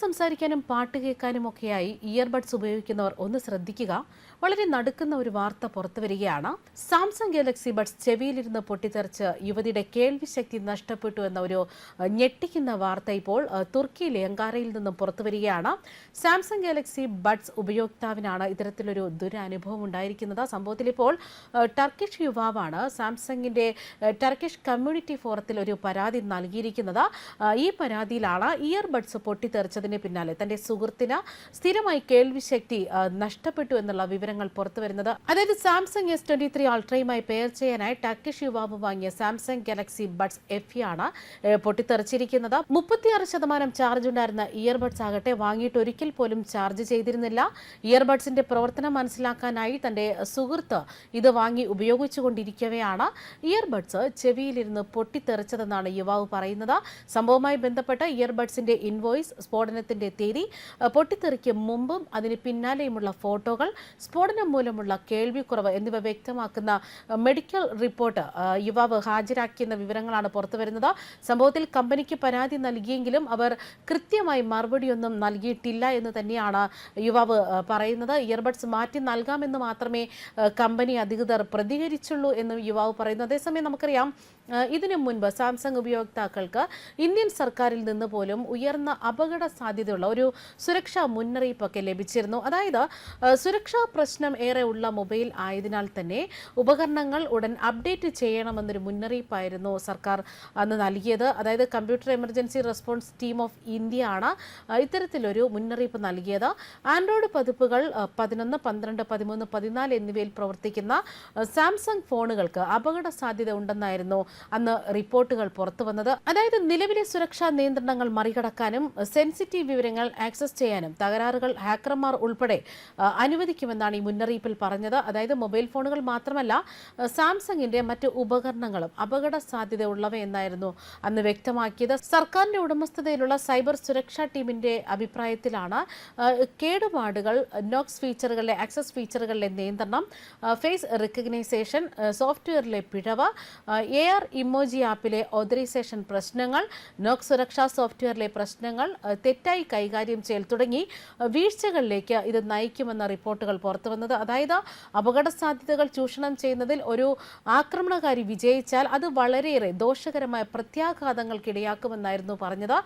സംസാരിക്കാനും പാട്ട് കേൾക്കാനും ഒക്കെയായി ഇയർബഡ്സ് ഉപയോഗിക്കുന്നവർ ഒന്ന് ശ്രദ്ധിക്കുക. വളരെ നടുക്കുന്ന ഒരു വാർത്ത പുറത്തു വരികയാണ്. സാംസങ് ഗാലക്സി ബഡ്സ് ചെവിയിലിരുന്ന് പൊട്ടിത്തെറിച്ച് യുവതിയുടെ കേൾവിശക്തി നഷ്ടപ്പെട്ടു എന്ന ഒരു ഞെട്ടിക്കുന്ന വാർത്ത ഇപ്പോൾ തുർക്കിയിലെ അങ്കാരയിൽ നിന്നും പുറത്തു വരികയാണ്. സാംസങ് ഗാലക്സി ബഡ്സ് ഉപയോക്താവിനാണ് ഇത്തരത്തിലൊരു ദുരനുഭവം ഉണ്ടായിരിക്കുന്നത്. സംഭവത്തിൽ ഇപ്പോൾ ടർക്കിഷ് യുവാവാണ് സാംസങ്ങിന്റെ ടർക്കിഷ് കമ്മ്യൂണിറ്റി ഫോറത്തിൽ ഒരു പരാതി നൽകിയിരിക്കുന്നത്. ഈ പരാതിയിലാണ് ഇയർബഡ്സ് പൊട്ടിത്തെറിച്ചതിന് പിന്നാലെ തന്റെ സുഹൃത്തിന് സ്ഥിരമായി കേൾവിശക്തി നഷ്ടപ്പെട്ടു എന്നുള്ള വിവരങ്ങൾ പുറത്തുവരുന്നത് അതായത് സാംസങ് എസ് ട്വന്റി ത്രീ അൾട്രയുമായി പെയർ ചെയ്യാനായി ടർക്കിഷ് യുവാവ് വാങ്ങിയ സാംസങ് ഗാലക്സി ബഡ്സ് എഫ് ആണ് ഏഹ്, പൊട്ടിത്തെറിച്ചിരിക്കുന്നത്. മുപ്പത്തിയാറ് ശതമാനം ചാർജ് ഉണ്ടായിരുന്ന ഇയർബഡ്സ് ആകട്ടെ വാങ്ങിയിട്ട് ഒരിക്കൽ പോലും ചാർജ് ചെയ്തിരുന്നില്ല. ഇയർബഡ്സിന്റെ പ്രവർത്തനം മനസ്സിലാക്കാനായി തന്റെ സുഹൃത്ത് ഇത് വാങ്ങി ഉപയോഗിച്ചുകൊണ്ടിരിക്കവെയാണ്. ഇയർബഡ്സ് ചെവിയിലിരുന്ന് പൊട്ടിത്തെറിച്ചതെന്നാണ് യുവാവ് പറയുന്നത്. സംഭവവുമായി ബന്ധപ്പെട്ട് ഇയർബഡ്സിന്റെ ഇൻവോയ്സ് സ്ഫോടനത്തിന്റെ തീയതി പൊട്ടിത്തെറിക്കും മുമ്പും അതിന് പിന്നാലെയുമുള്ള ഫോട്ടോകൾ സ്ഫോടനം മൂലമുള്ള കേൾവിക്കുറവ് എന്നിവ വ്യക്തമാക്കുന്ന മെഡിക്കൽ റിപ്പോർട്ട് യുവാവ് ഹാജരാക്കിയെന്ന വിവരങ്ങളാണ് പുറത്തുവരുന്നത് സംഭവത്തിൽ കമ്പനിക്ക് പരാതി നൽകിയെങ്കിലും അവർ കൃത്യമായി മറുപടിയൊന്നും നൽകിയിട്ടില്ല എന്ന് തന്നെയാണ് യുവാവ് പറയുന്നത്. ഇയർബഡ്സ് മാറ്റി നൽകാമെന്ന് മാത്രമേ കമ്പനി അധികൃതർ പ്രതികരിച്ചുള്ളൂ എന്ന് യുവാവ് പറയുന്നു. അതേസമയം നമുക്കറിയാം ഇതിനു മുൻപ് സാംസങ് ഉപയോക്താക്കൾക്ക് ഇന്ത്യൻ സർക്കാരിൽ നിന്ന് പോലും ഉയർന്ന അപകട സാധ്യതയുള്ള ഒരു സുരക്ഷാ മുന്നറിയിപ്പൊക്കെ ലഭിച്ചിരുന്നു. അതായത് സുരക്ഷാ പ്രശ്നം ഏറെ ഉള്ള മൊബൈൽ ആയതിനാൽ തന്നെ ഉപകരണങ്ങൾ ഉടൻ അപ്ഡേറ്റ് ചെയ്യണമെന്നൊരു മുന്നറിയിപ്പായിരുന്നു സർക്കാർ അന്ന് നൽകിയത്. അതായത് computer emergency response team of India ആണ് ഇത്തരത്തിലൊരു മുന്നറിയിപ്പ് നൽകിയത്. ആൻഡ്രോയിഡ് പതിപ്പുകൾ പതിനൊന്ന് പന്ത്രണ്ട് പതിമൂന്ന് പതിനാല് എന്നിവയിൽ പ്രവർത്തിക്കുന്ന സാംസങ് ഫോണുകൾക്ക് അപകട സാധ്യത ഉണ്ടെന്നായിരുന്നു അന്ന് റിപ്പോർട്ടുകൾ പുറത്തു വന്നത് അതായത് നിലവിലെ സുരക്ഷാ നിയന്ത്രണങ്ങൾ മറികടക്കാനും സെൻസിറ്റീവ് വിവരങ്ങൾ ആക്സസ് ചെയ്യാനും തകരാറുകൾ ഹാക്കർമാർ ഉൾപ്പെടെ അനുവദിക്കുമെന്നാണ് ഈ മുന്നറിയിപ്പിൽ പറഞ്ഞത്. അതായത് മൊബൈൽ ഫോണുകൾ മാത്രമല്ല സാംസങ്ങിന്റെ മറ്റ് ഉപകരണങ്ങളും അപകട സാധ്യത ഉള്ളവയെന്നായിരുന്നു അന്ന് വ്യക്തമാക്കിയത്. സർക്കാരിന്റെ ഉടമസ്ഥതയിലുള്ള സൈബർ സുരക്ഷാ ടീമിന്റെ അഭിപ്രായത്തിലാണ് കേടുപാടുകൾ നോക്സ് ഫീച്ചറുകളിലെ ആക്സസ് ഫീച്ചറുകളിലെ നിയന്ത്രണം ഫേസ് റെക്കഗ്നൈസേഷൻ സോഫ്റ്റ്വെയറിലെ പിഴവ് എ ആർ ഇമോജി ആപ്പിലെ ഓതറൈസേഷൻ പ്രശ്നങ്ങൾ നോക്സ് സുരക്ഷാ സോഫ്റ്റ്വെയറിലെ പ്രശ്നങ്ങൾ തെറ്റായി കൈകാര്യം ചെയ്യൽ തുടങ്ങി വീഴ്ചകളിലേക്ക് ഇത് നയിക്കുമെന്ന റിപ്പോർട്ടുകൾ പുറത്തു വന്നത് അതായത് അപകട സാധ്യതകൾ ചൂഷണം ചെയ്യുന്നതിൽ ഒരു ആക്രമണകാരി വിജയിച്ചാൽ അത് വളരെയേറെ ദോഷകരമായ പ്രത്യാഘാതങ്ങൾക്കിടയാക്കുമെന്നായിരുന്നു പറഞ്ഞത്.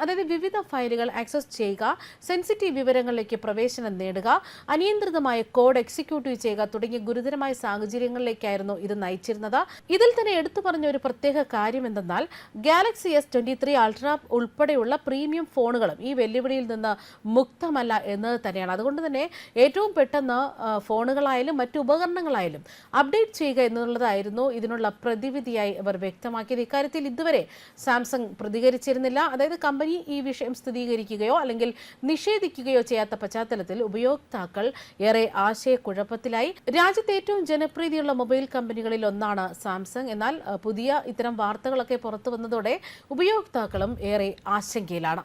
അതായത് വിവിധ ഫയലുകൾ ആക്സസ് ചെയ്യുക സെൻസിറ്റീവ് വിവരങ്ങളിലേക്ക് പ്രവേശനം നേടുക അനിയന്ത്രിതമായ കോഡ് എക്സിക്യൂട്ടീവ് ചെയ്യുക തുടങ്ങിയ ഗുരുതരമായ സാഹചര്യങ്ങളിലേക്കായിരുന്നു ഇത് നയിച്ചിരുന്നത്. ഇതിൽ തന്നെ എടുത്തു പറഞ്ഞ ഒരു പ്രത്യേക കാര്യം എന്തെന്നാൽ Galaxy S twenty three ultra ഉൾപ്പെടെയുള്ള പ്രീമിയം ഫോണുകളും ഈ വെല്ലുവിളിയിൽ നിന്ന് മുക്തമല്ല എന്നത് തന്നെയാണ്. അതുകൊണ്ട് തന്നെ ഏറ്റവും പെട്ടെന്ന് ഫോണുകളായാലും മറ്റു ഉപകരണങ്ങളായാലും അപ്ഡേറ്റ് ചെയ്യുക എന്നുള്ളതായിരുന്നു ഇതിനുള്ള പ്രതിവിധിയായി അവർ വ്യക്തമാക്കിയത്. ഇക്കാര്യത്തിൽ ഇതുവരെ സാംസങ് പ്രതികരിച്ചിരുന്നില്ല. അതായത് കമ്പനി ഈ വിഷയം സ്ഥിരീകരിക്കുകയോ അല്ലെങ്കിൽ നിഷേധിക്കുകയോ ചെയ്യാത്ത പശ്ചാത്തലത്തിൽ ഉപയോക്താക്കൾ ഏറെ ആശയക്കുഴപ്പത്തിലായി. രാജ്യത്തെ ഏറ്റവും ജനപ്രീതിയുള്ള മൊബൈൽ കമ്പനികളിൽ ഒന്നാണ് സാംസങ്. എന്നാൽ പുതിയ ഇത്തരം വാർത്തകളൊക്കെ പുറത്തു വന്നതോടെ ഉപയോക്താക്കളും ഏറെ ആശങ്കയിലാണ്.